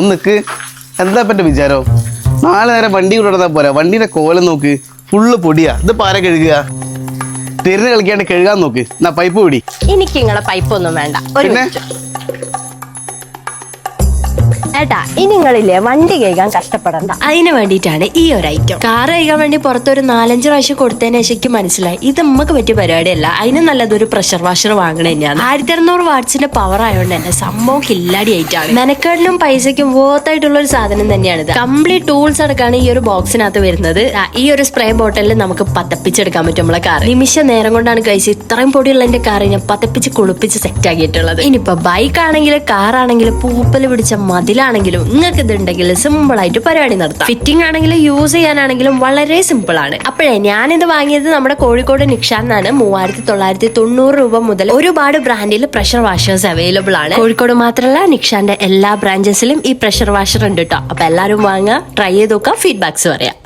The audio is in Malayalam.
ഒന്ന് നിൽക്ക് എന്താ പറ്റ വിചാരോ? നാളെ നേരം വണ്ടി കൊണ്ടുവന്നാ പോരാ. വണ്ടിയുടെ കോലം നോക്ക്. ഫുള്ള് പൊടിയാ. ഇത് പാര കഴുകുക? തിരിഞ്ഞ് കളിക്കാണ്ട് കഴുകാൻ നോക്ക്. എന്നാ പൈപ്പ് പിടി. എനിക്ക് നിങ്ങളെ പൈപ്പ് ഒന്നും വേണ്ട ഒരു ഏട്ടാ ഇനി നിങ്ങളില്ലേ വണ്ടി കഴുകാൻ കഷ്ടപ്പെടണ്ട. അതിന് വേണ്ടിയിട്ടാണ് ഈ ഒരു ഐറ്റം കാർ കഴുകാൻ വേണ്ടി പുറത്തൊരു നാലഞ്ച് പ്രാവശ്യം കൊടുത്തതിന് ശേഷം മനസ്സിലായി ഇത് നമുക്ക് പറ്റിയ പരിപാടിയല്ല. അതിന് നല്ലതൊരു പ്രഷർ വാഷർ വാങ്ങണ തന്നെയാണ്. ആയിരത്തി അറുന്നൂറ് വാട്സിന്റെ പവർ ആയതുകൊണ്ട് തന്നെ സംഭവം കില്ലാടി ആയിട്ടാണ് മെനക്കേടിനും പൈസയ്ക്കും വോത്തായിട്ടുള്ള ഒരു സാധനം തന്നെയാണ് ഇത്. കംപ്ലീറ്റ് ടൂൾസ് അടക്കാണ് ഈ ഒരു ബോക്സിനകത്ത് വരുന്നത്. ഈ ഒരു സ്പ്രേ ബോട്ടലിൽ നമുക്ക് പതപ്പിച്ചെടുക്കാൻ പറ്റും നമ്മളെ കാർ നിമിഷ നേരം കൊണ്ടാണ് കഴിച്ച് ഇത്രയും പൊടിയുള്ള എന്റെ കാർ ഞാൻ പതപ്പിച്ച് കുളിപ്പിച്ച് സെറ്റ് ആക്കിയിട്ടുള്ളത്. ഇനിയിപ്പോ ബൈക്ക് ആണെങ്കിലും കാർ ആണെങ്കിലും പൂപ്പൽ പിടിച്ച മതിലാണെങ്കിലും നിങ്ങൾക്ക് ഇതുണ്ടെങ്കിൽ സിമ്പിൾ ആയിട്ട് പരിപാടി നടത്താം. ഫിറ്റിംഗ് ആണെങ്കിലും യൂസ് ചെയ്യാനാണെങ്കിലും വളരെ സിമ്പിൾ ആണ്. അപ്പോഴേ ഞാനിത് വാങ്ങിയത് നമ്മുടെ കോഴിക്കോട് നിക്ഷാന്നാണ്. മൂവായിരത്തി തൊള്ളായിരത്തി തൊണ്ണൂറ് രൂപ മുതൽ ഒരുപാട് ബ്രാൻഡിൽ പ്രഷർ വാഷേഴ്സ് അവൈലബിൾ ആണ്. കോഴിക്കോട് മാത്രമല്ല നിക്ഷാന്റെ എല്ലാ ബ്രാഞ്ചസിലും ഈ പ്രഷർ വാഷർ ഉണ്ട് കേട്ടോ അപ്പൊ എല്ലാവരും വാങ്ങുക ട്രൈ ചെയ്ത് നോക്കുക ഫീഡ്ബാക്സ് പറയാം.